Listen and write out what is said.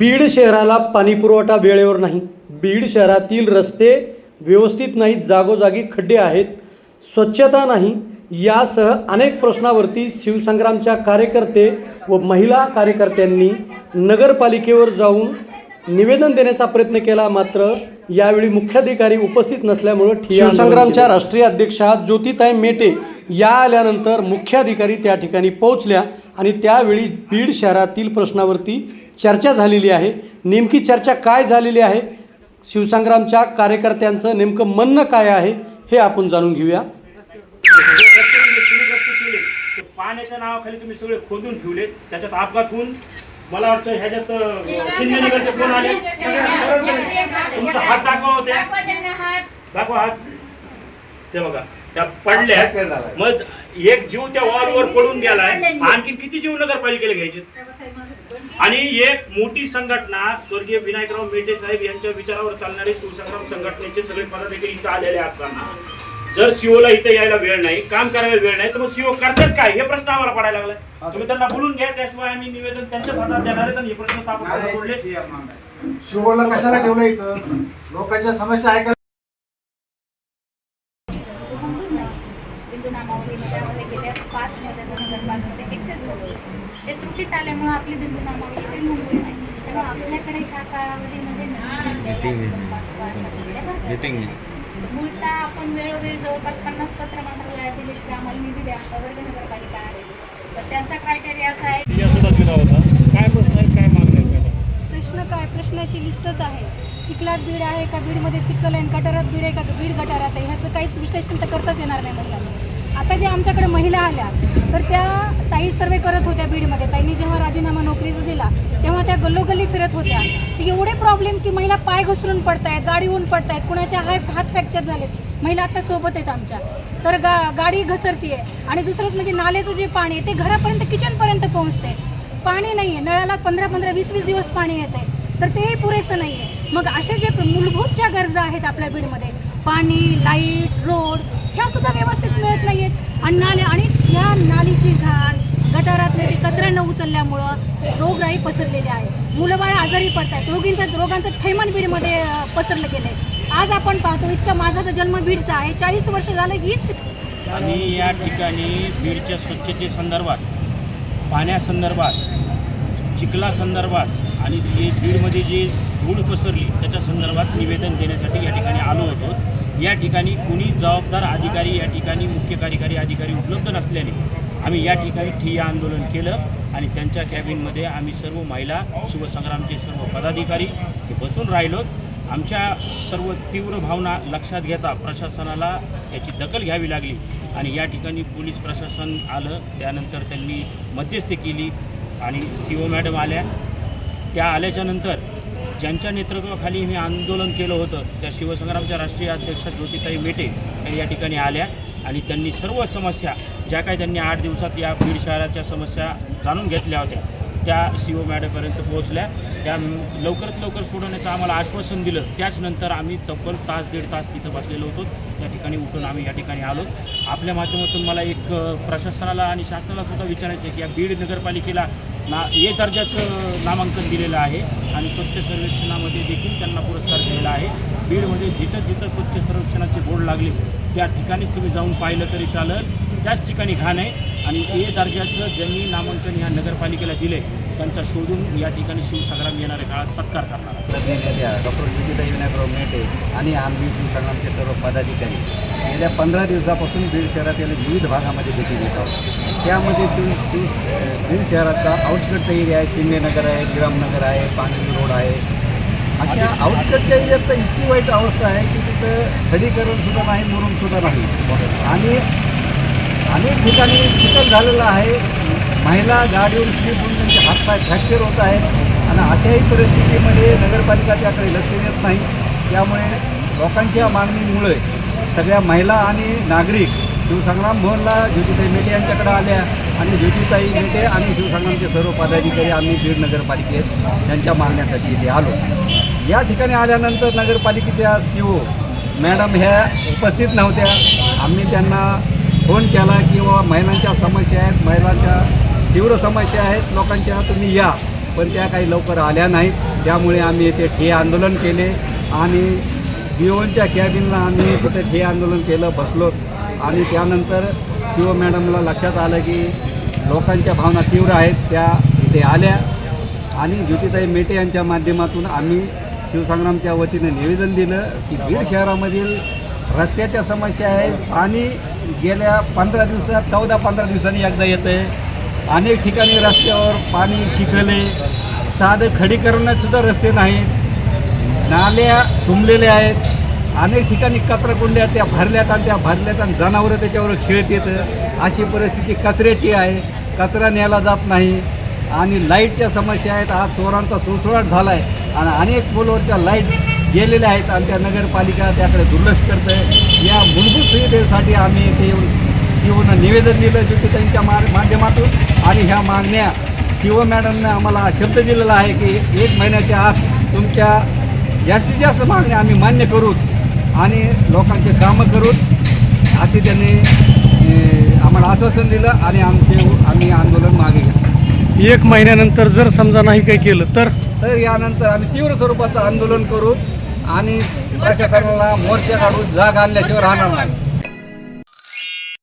बीड शहराला पाणीपुरवठा वेळेवर नाही. बीड शहरातील रस्ते व्यवस्थित नाहीत जागोजागी खड्डे आहेत स्वच्छता नाही. यासह अनेक प्रश्नावरती शिवसंग्रामच्या कार्यकर्ते व महिला कार्यकर्त्यांनी नगरपालिकेवर जाऊन निवेदन देण्याचा प्रयत्न केला. मात्र यावेळी मुख्याधिकारी उपस्थित नसल्यामुळं शिवसंग्रामच्या राष्ट्रीय अध्यक्षा ज्योतिताई मेटे या आल्यानंतर मुख्याधिकारी त्या ठिकाणी पोहोचल्या आणि त्यावेळी बीड शहरातील प्रश्नावरती चर्चा झालेली आहे. नेमकी चर्चा काय झालेली आहे? शिवसंग्रामच्या कार्यकर्त्यांचं नेमकं म्हणणं काय आहे हे आपण जाणून घेऊया. केले ते पाण्याच्या नावाखाली तुम्ही सगळे खोदून ठेवले त्याच्यात अपघात होऊन मला वाटतं ह्याच्यात अं, कोण आले? तुमचा हात दाखवा होते दाखवा हात. ते बघा. त्या पडल्या मग एक जीव त्या वॉलवर पडून गेलाय. आणखी किती जीव नगरपालिकेला घ्यायचे आणि एक मोठी संघटना स्वर्गीय विनायकराव मेटे साहेब यांच्या विचारावर चालणारे शिवसंग्राम संघटनेचे सगळे पदाधिकारी इथं आलेले असताना जर सीओला इथं यायला वेळ नाही काम करायला वेळ नाही तर मग सीओ करतात काय? हे प्रश्न आम्हाला पडायला लागलाय. तुम्ही त्यांना बोलून घ्या त्याशिवाय आम्ही निवेदन त्यांच्याच हातात देणार आहे हे प्रश्न ताबडतोब सोडले. शिवला कशाला ठेवलं इथं? लोकांच्या समस्या ऐकायला तो मंजूर गेल्या पाच मध्ये दोन हजार पाच मध्ये एक्सेस झालं ते त्रुटीत आल्यामुळे आपली बिंदू नामावली काही मंजूर नाही. त्यामुळे आपल्याकडे ह्या काळावधीमध्ये मूळतः आपण वेळोवेळी जवळपास पन्नास पत्र मांडवल्या दिले की आम्हाला निधी द्या. वर्ग नगरपालिका आहे तर त्यांचा क्रायटेरिया असा आहे. काय प्रश्न आहे? काय प्रश्न काय? प्रश्नाची लिस्टच आहे. चिखलात बीड आहे का? बीडमध्ये चिखल आहे आणि गटारात बीड आहे का? बीड गटारात आहे. ह्याचं काहीच विश्लेषण तर करताच येणार नाही महिलांना. आता जे आमच्याकडे महिला आल्या तर त्या ताई सर्वे करत होत्या बीडमध्ये. ताईंनी जेव्हा राजीनामा नोकरीचा दिला तेव्हा त्या गल्लोगल्ली फिरत होत्या. की एवढे प्रॉब्लेम की महिला पाय घसरून पडतायत गाडी होऊन पडतायत. कुणाच्या हाय हात फ्रॅक्चर झालेत. महिला आता सोबत आहेत आमच्या. तर गा गाडी घसरतीये. आणि दुसरंच म्हणजे नाल्याचं जे पाणी आहे ते घरापर्यंत किचनपर्यंत पोहोचते पाणी नाही आहे नळाला पंधरा पंधरा वीस वीस दिवस पाणी येते तर तेही पुरेसं नाही आहे मग अशा जे मूलभूत ज्या गरजा आहेत आपल्या बीडमध्ये पाणी लाइट रोड ह्या सुद्धा व्यवस्थित मिळत नाही आहेत आणि नाल्या आणि ह्या नालीची घाण गटारातले ते कचरा न उचलल्यामुळं रोगराई पसरलेली आहे. मुलं बाळ आजारी पडत आहेत रोगींचं रोगांचं थैमान बीडमध्ये पसरलं गेलं आहे आज आपण पाहतो इतका माझा तर जन्म बीडचा आहे. चाळीस वर्ष झालं हीच आम्ही या ठिकाणी बीडच्या स्वच्छतेसंदर्भात पाण्यासंदर्भात चिखलासंदर्भात आणि जे बीडमध्ये जे धूळ पसरली त्याच्या संदर्भात निवेदन देण्यासाठी या ठिकाणी आलो होतो. या ठिकाणी कुणी जबाबदार अधिकारी या ठिकाणी मुख्य कार्यकारी अधिकारी उपलब्ध नसल्याने आम्ही या ठिकाणी ठिय्या आंदोलन केलं आणि त्यांच्या कॅबिनमध्ये आम्ही सर्व महिला शिवसंग्रामचे सर्व पदाधिकारी हे बसून राहिलो. आमच्या सर्व तीव्र भावना लक्षात घेता प्रशासनाला त्याची दखल घ्यावी लागली. आणि या ठिकाणी पोलीस प्रशासन आलं त्यानंतर त्यांनी मध्यस्थी केली आणि सी ओ मॅडम आल्या. त्या आल्याच्यानंतर ज्यांच्या नेतृत्वाखाली मी आंदोलन केलं होतं त्या शिवसंग्रामच्या राष्ट्रीय अध्यक्ष ज्योतिताई मेटे या या ठिकाणी आल्या आणि त्यांनी सर्व समस्या ज्या काही त्यांनी आठ दिवसात या बीड शहराच्या समस्या जाणून घेतल्या होत्या त्या सी ओ मॅडमपर्यंत पोहोचल्या. त्या लवकरात लवकर सोडवण्याचं आम्हाला आश्वासन दिलं. त्याचनंतर आम्ही तब्बल तास दीड तास तिथं बसलेलो होतो. त्या ठिकाणी उठून आम्ही या ठिकाणी आलो. आपल्या माध्यमातून मला एक प्रशासनाला आणि शासनाला सुद्धा विचारायचं आहे की या बीड नगरपालिकेला ना ए दर्जाचं नामांकन दिलेलं आहे आणि स्वच्छ सर्वेक्षणामध्ये देखील त्यांना पुरस्कार दिलेला आहे. बीडमध्ये जिथं जिथं स्वच्छ सर्वेक्षणाचे बोर्ड लागले त्या ठिकाणीच तुम्ही जाऊन पाहिलं तरी चालेल. त्याच ठिकाणी घाण आहे आणि ए दर्जाचं ज्यांनी नामांकन ह्या नगरपालिकेला दिलं आहे त्यांचा शोधून या ठिकाणी शिवसंग्राम येणाऱ्या काळात सत्कार करणार. प्रतिनिधी डॉक्टर विजयताई विनायकराव मेटे आणि आम्ही शिवसंग्रामचे सर्व पदाधिकारी गेल्या पंधरा दिवसापासून बीड शहरातील विविध भागामध्ये भेटी देत आहोत. त्यामध्ये शिव शिव बीड शहराचा आउटस्कटचा एरिया आहे शिंदेनगर आहे गिरामनगर आहे पांढरी रोड आहे. अशा आउटस्कटच्या एरियात तर इतकी वाईट अवस्था आहे की तिथं खडीकरण सुद्धा नाही मुरुम सुद्धा नाही. आणि अनेक ठिकाणी चिखल झालेलं आहे. महिला गाडीवर स्लीप त्यांचे हातपाय फ्रॅक्चर होत आहेत आणि अशाही परिस्थितीमध्ये नगरपालिका त्याकडे लक्ष देत नाही. त्यामुळे लोकांच्या मागणीमुळे सगळ्या महिला आणि नागरिक शिवसंग्राम भवनला ज्योतिताई मेटे यांच्याकडे आल्या आणि ज्योतिताई मेटे आणि शिवसंग्रामचे सर्व पदाधिकारी आम्ही बीड नगरपालिकेत त्यांच्या मागण्यासाठी इथे आलो. या ठिकाणी आल्यानंतर नगरपालिकेच्या सी ओ मॅडम ह्या उपस्थित नव्हत्या. आम्ही त्यांना फोन केला किंवा महिलांच्या समस्या आहेत महिलांच्या तीव्र समस्या आहेत लोकांच्या तुम्ही या. पण त्या काही लवकर आल्या नाहीत. त्यामुळे आम्ही येथे ठे आंदोलन केले आणि सीओच्या कॅबिनला आम्ही तिथे ठे आंदोलन केलं बसलो. आणि त्यानंतर सीओ मॅडमला लक्षात आलं की लोकांच्या भावना तीव्र आहेत त्या इथे आल्या. आणि ज्योतिताई मेटे यांच्या माध्यमातून आम्ही शिवसंग्रामच्या वतीनं निवेदन दिलं की बीड शहरामधील रस्त्याच्या समस्या आहेत पाणी गेल्या पंधरा दिवसात चौदा पंधरा दिवसांनी एकदा येतं आहे अनेक ठिकाणी रस्त्यावर पाणी चिखले साधं खडीकरणातसुद्धा रस्ते नाहीत. नाल्या तुंबलेल्या आहेत. अनेक ठिकाणी कचराकुंड्या त्या भरल्यात आणि त्या भरल्यात आणि जनावरं त्याच्यावर खेळत येतं. अशी परिस्थिती कचऱ्याची आहे. कचरा न्यायला जात नाही. आणि लाईटच्या समस्या आहेत. आज चोरांचा सुळसुळाट झाला आहे आणि अनेक पोलवरच्या लाइट गेलेल्या आहेत आणि त्या नगरपालिका त्याकडे दुर्लक्ष करतं आहे या मूलभूत सुविधेसाठी आम्ही इथे येऊन सीओनं निवेदन दिलं ज्योतिताईंच्या मा माध्यमातून. आणि ह्या मागण्या सीओ मॅडमनं आम्हाला शब्द दिलेला आहे की एक महिन्याच्या आत तुमच्या जास्तीत जास्त मागण्या आम्ही मान्य करू आणि लोकांचे कामं करू. असे त्यांनी आम्हाला आश्वासन दिलं आणि आमचे आम्ही आंदोलन मागे घेतलं. एक महिन्यानंतर जर समजा नाही काही केलं तर? तर यानंतर आम्ही तीव्र स्वरूपाचं आंदोलन करू. आणि प्रशासनाला मोर्चा काढून जाग आणल्याशिवाय राहणार नाही.